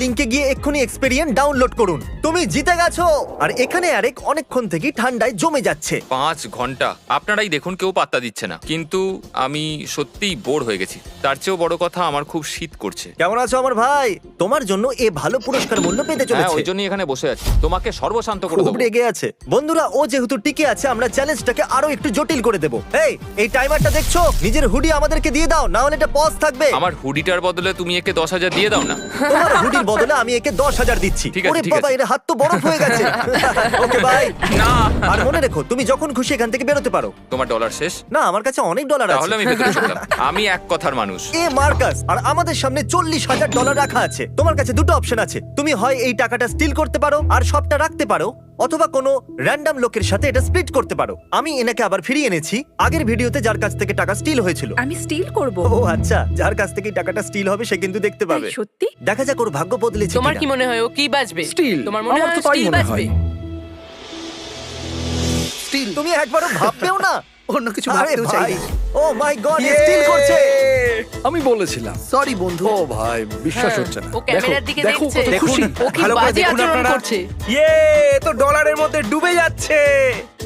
লিংকে গিয়ে এক্ষুনি এক্সপেরিয়েন্স ডাউনলোড করুন। তুমি জিতে গেছো। আর এখানে আরেক অনেকক্ষণ থেকে ঠান্ডায় জমে যাচ্ছে। পাঁচ ঘণ্টা। আপনারাই দেখুন কেউ পাত্তা দিচ্ছে না। কিন্তু আমি সত্যিই বোর হয়ে গেছি। তার চেয়েও বড় কথা আমার খুব শীত করছে। কেমন আছো আমার ভাই? তোমার জন্য এ ভালো পুরস্কার মূল্য পেতে হ্যাঁ চলেছে। ওই জন্যই এখানে বসে আছি। তোমাকে সর্বশান্ত করে খুব দেবো। রেগে আছে। বন্ধুরা ও যেহেতু টিকে আছে আমরা চ্যালেঞ্জটাকে আরও একটু জটিল করে দেবো। এই এই টাইমারটা দেখছ? নিজের হুডি আমাদেরকে দিয়ে দাও না হলে এটা পজ থাকবে। আমার হুডিটার বদলে তুমি একে দশ হাজার দিয়ে দাও না। তোমার হুডির বদলে আমি একে দশ হাজার দিচ্ছি। ঠিক আছে, ওরে ঠিক বাবা আছে। এর হাত তো বরফ হয়ে গেছে। ওকে বাই না। আর মনে রেখো তুমি যখন খুশি এখান থেকে বেরোতে পারো। তোমার ডলার শেষ? না আমার কাছে অনেক ডলার তাহলে আছে। আমি ভেতরে আমি এক কথার মানুষ। এ মার্কাস আর আমাদের সামনে চল্লিশ হাজার ডলার রাখা আছে। তোমার কাছে দুটো অপশন আছে। তুমি হয় এই টাকাটা স্টিল করতে পারো আর সবটা রাখতে পারো অথবা কোনো র্যান্ডাম লোকের সাথে এটা স্প্লিট করতে পারো। আমি এনাকে আবার ফিরিয়ে এনেছি। আগের ভিডিওতে যার কাছ থেকে টাকা স্টিল হয়েছিল। আমি স্টিল করব। ও আচ্ছা যার কাছ থেকে টাকাটা স্টিল হবে সে কিন্তু দেখতে পাবে। সত্যি? দেখা যাক ওর ভাগ্য বদলেছে তোমার কি মনে হয় ও কি বাজবে? স্টিল তোমার মনে হয় স্টিল বাজবে? স্টিল তুমি একবারও ভাববেও না। অন্য কিছু আরে ভাবতেও চাই ভাই ও মাই গড স্টিল করছে। আমি বলেছিলাম। সরি বন্ধু। ও ভাই বিশ্বাস হচ্ছে না। ও ক্যামেরার দিকে দেখো দেখছে। কত খুশি। ও কি ভালো করে বাজে দেখুন আচরণ আপনারা। করছে ইয়ে তো ডলারের মধ্যে ডুবে যাচ্ছে।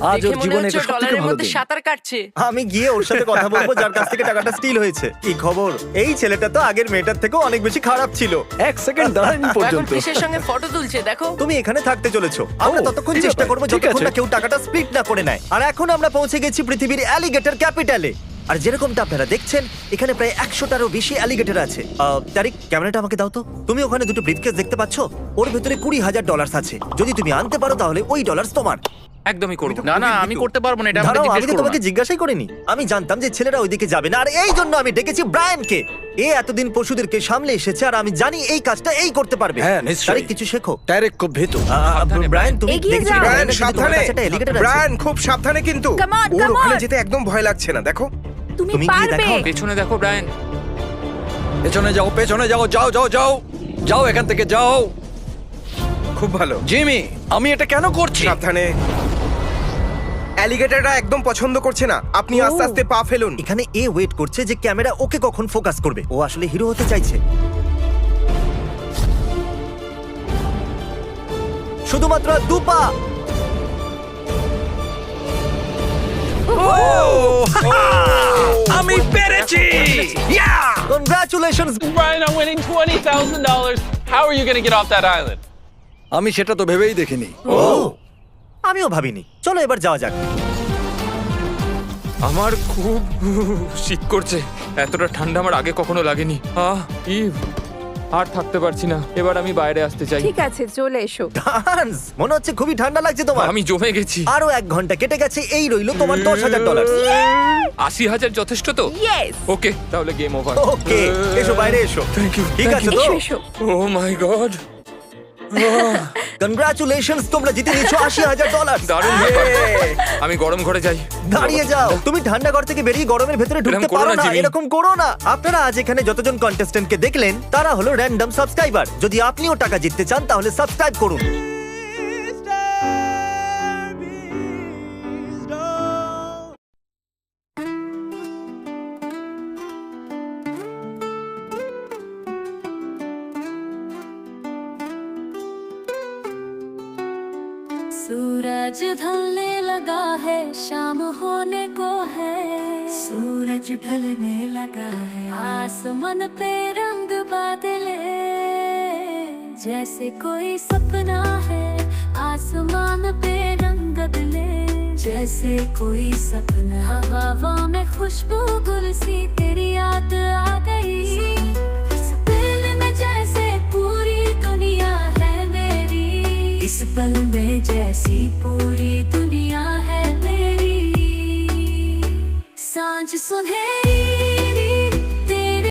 আজ দেখে ওর মনে জীবনে হচ্ছে এটা সবথেকে ডলারের ভালো মধ্যে দিন। সাঁতার কাটছে। আমি গিয়ে ওর সাথে কথা বলব যার কাছ থেকে টাকাটা স্টিল হয়েছে। কি খবর? এই ছেলেটা তো আগের মেয়েটার থেকেও অনেক বেশি খারাপ ছিল। এক সেকেন্ড দাঁড়ায়নি ও এখন পর্যন্ত। ফিশের সঙ্গে ফটো তুলছে দেখো। তুমি এখানে থাকতে চলেছো। আমরা ও, ততক্ষণ ঠিক চেষ্টা আছে, করব ঠিক যতক্ষণ আছে। না কেউ টাকাটা স্প্লিট না করে নেয়। আর এখন আমরা পৌঁছে গেছি পৃথিবীর অ্যালিগেটর ক্যাপিটালে আর যেরকমটা আপনারা দেখছেন এখানে প্রায় একশোটারও বেশি অ্যালিগেটর আছে। আহ, তারিক ক্যামেরাটা আমাকে দাও তো। তুমি ওখানে দুটো ব্রিফকেস দেখতে পাচ্ছ? ওর ভেতরে কুড়ি হাজার ডলার্স আছে। যদি তুমি আনতে পারো তাহলে ওই ডলার্স তোমার। একদমই করব না না আমি করতে পারব না এটা আমাকে দাঁড়াও আমি তো করো তোমাকে না। জিজ্ঞাসাই করিনি। আমি জানতাম যে ছেলেরা ওইদিকে যাবে না আর এই জন্য আমি ডেকেছি ব্রায়ানকে। এ এতদিন পশুদেরকে সামলে এসেছে আর আমি জানি এই কাজটা এই করতে পারবে। হ্যাঁ, নিশ্চয়ই। তারিক কিছু শেখো। ডাইরেক্ট খুব ভেতু। ব্রায়ান তুমি এগিয়ে দেখেছ যাও। ব্রায়ান ব্রায়ানের যদি তোমার সাবধানে। কাছে একটা alligator আছে? ব্রায়ান খুব সাবধানে কিন্তু। Come on, ওর come ওখানে on. যেতে একদম ভয় লাগছে না দেখো। তুমি তুমি গিয়ে পারবে। দেখাও। পেছনে দেখো ব্রায়ান। পেছনে যাও পেছনে যাও যাও যাও যাও। যাও এখান থেকে যাও। খুব ভালো। জিমি আমি এটা কেন করছি? সাবধানে। অ্যালিগেটররা একদম পছন্দ করছে না। আপনি ও। আস্তে আস্তে পা ফেলুন। এখানে এ ওয়েট করছে যে ক্যামেরা ওকে কখন ফোকাস করবে। ও আসলে হিরো হতে চাইছে। শুধুমাত্র আর দু পা। আমি পেরেছি। Congratulations Brian, I'm winning $20,000. How are you going to get off that island? আমি সেটা তো ভেবেই দেখিনি। ও! আমিও ভাবিনি। চলো এবার যাওয়া যাক। আমার খুব শীত করছে। এতটা ঠান্ডা আমার আগে কখনো লাগেনি। আহ ইভ আর থাকতে পারছি না। এবার আমি বাইরে আসতে চাই। ঠিক আছে চলে এসো। ডান্স! মনে হচ্ছে খুবই ঠান্ডা লাগছে তোমার। আমি জমে গেছি। আরও এক ঘণ্টা কেটে গেছে এই রইল তোমার দশ হাজার ডলার আশি হাজার যথেষ্ট তো? ইয়েস ওকে তাহলে গেম ওভার ওকে এসো বাইরে এসো। থ্যাংক ইউ ঠিক আছে তো? এসো এসো। ও মাই গড কনগ্রাচুলেশনস তোমরা জিতে নিয়েছো আশি হাজার ডলার দারুণ আমি গরম ঘরে যাই। দাঁড়িয়ে যাও। তুমি ঠান্ডা ঘর থেকে বেরিয়ে গরমের ভেতরে ঢুকতে করো পারো না, না জিমি। এরকম করো না। আপনারা আজ এখানে যতজন কন্টেস্ট্যান্টকে দেখলেন তারা হলো র্যান্ডম সাবস্ক্রাইবার যদি আপনিও টাকা জিততে চান তাহলে সাবস্ক্রাইব করুন। सूरज ढलने लगा है शाम होने को है। सूरज ढलने लगा है। आसमान पे रंग बादले जैसे कोई सपना है आसमान पे रंग बदले। जैसे कोई सपना। हवा में खुशबू गुलसी तेरी याद